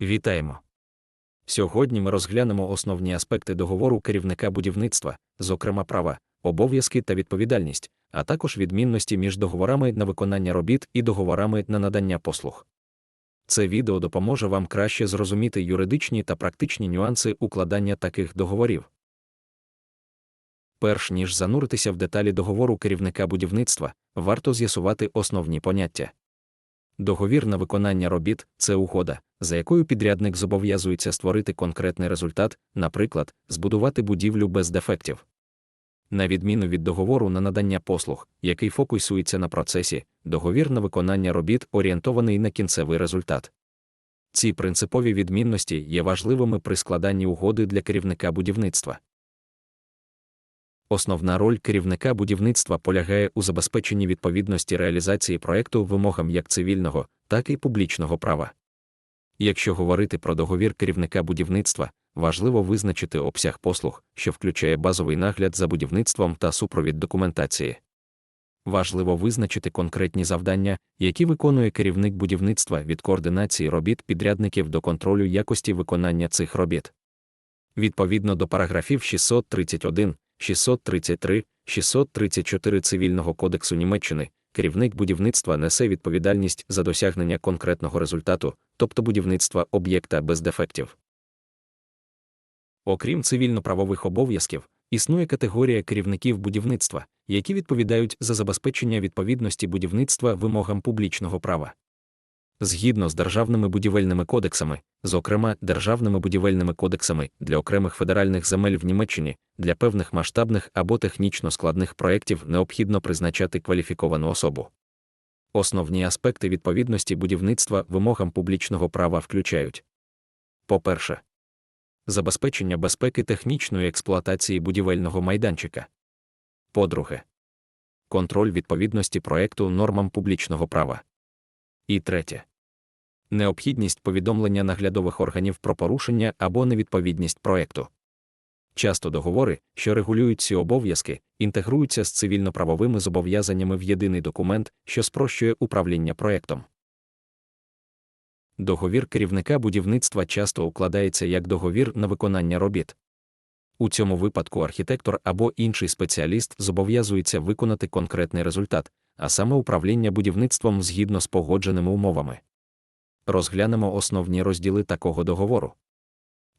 Вітаємо! Сьогодні ми розглянемо основні аспекти договору керівника будівництва, зокрема права, обов'язки та відповідальність, а також відмінності між договорами на виконання робіт і договорами на надання послуг. Це відео допоможе вам краще зрозуміти юридичні та практичні нюанси укладання таких договорів. Перш ніж зануритися в деталі договору керівника будівництва, варто з'ясувати основні поняття. Договір на виконання робіт це угода, за якою підрядник зобов'язується створити конкретний результат, наприклад, збудувати будівлю без дефектів. На відміну від договору на надання послуг, який фокусується на процесі, договір на виконання робіт орієнтований на кінцевий результат. Ці принципові відмінності є важливими при складанні угоди для керівника будівництва. Основна роль керівника будівництва полягає у забезпеченні відповідності реалізації проекту вимогам як цивільного, так і публічного права. Якщо говорити про договір керівника будівництва, важливо визначити обсяг послуг, що включає базовий нагляд за будівництвом та супровід документації. Важливо визначити конкретні завдання, які виконує керівник будівництва від координації робіт підрядників до контролю якості виконання цих робіт. Відповідно до параграфів 631, 633, 634 Цивільного кодексу Німеччини, керівник будівництва несе відповідальність за досягнення конкретного результату, тобто будівництва об'єкта без дефектів. Окрім цивільно-правових обов'язків, існує категорія керівників будівництва, які відповідають за забезпечення відповідності будівництва вимогам публічного права. Згідно з державними будівельними кодексами, зокрема державними будівельними кодексами для окремих федеральних земель в Німеччині, для певних масштабних або технічно складних проєктів необхідно призначати кваліфіковану особу. Основні аспекти відповідності будівництва вимогам публічного права включають по-перше, забезпечення безпеки технічної експлуатації будівельного майданчика. По-друге, контроль відповідності проекту нормам публічного права. І третє. Необхідність повідомлення наглядових органів про порушення або невідповідність проекту. Часто договори, що регулюють ці обов'язки, інтегруються з цивільно-правовими зобов'язаннями в єдиний документ, що спрощує управління проектом. Договір керівника будівництва часто укладається як договір на виконання робіт. У цьому випадку архітектор або інший спеціаліст зобов'язується виконати конкретний результат, а саме управління будівництвом згідно з погодженими умовами. Розглянемо основні розділи такого договору.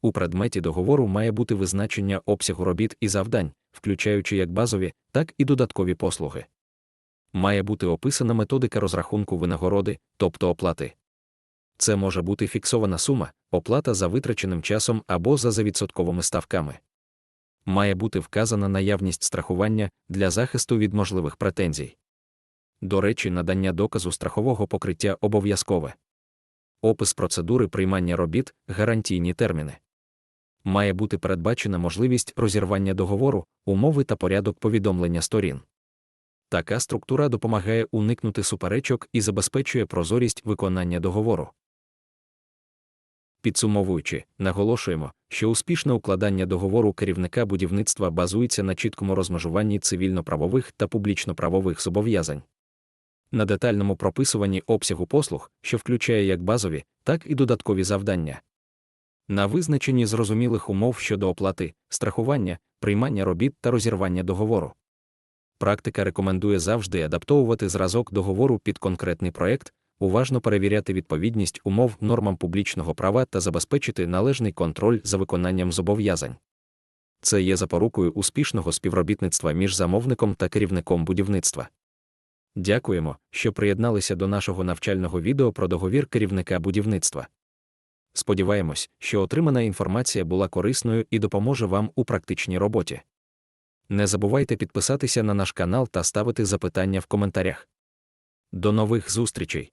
У предметі договору має бути визначення обсягу робіт і завдань, включаючи як базові, так і додаткові послуги. Має бути описана методика розрахунку винагороди, тобто оплати. Це може бути фіксована сума, оплата за витраченим часом або за завідсотковими ставками. Має бути вказана наявність страхування для захисту від можливих претензій. До речі, надання доказу страхового покриття обов'язкове. Опис процедури приймання робіт, гарантійні терміни. Має бути передбачена можливість розірвання договору, умови та порядок повідомлення сторін. Така структура допомагає уникнути суперечок і забезпечує прозорість виконання договору. Підсумовуючи, наголошуємо, що успішне укладання договору керівника будівництва базується на чіткому розмежуванні цивільно-правових та публічно-правових зобов'язань. На детальному прописуванні обсягу послуг, що включає як базові, так і додаткові завдання. На визначенні зрозумілих умов щодо оплати, страхування, приймання робіт та розірвання договору. Практика рекомендує завжди адаптовувати зразок договору під конкретний проект, уважно перевіряти відповідність умов нормам публічного права та забезпечити належний контроль за виконанням зобов'язань. Це є запорукою успішного співробітництва між замовником та керівником будівництва. Дякуємо, що приєдналися до нашого навчального відео про договір керівника будівництва. Сподіваємось, що отримана інформація була корисною і допоможе вам у практичній роботі. Не забувайте підписатися на наш канал та ставити запитання в коментарях. До нових зустрічей!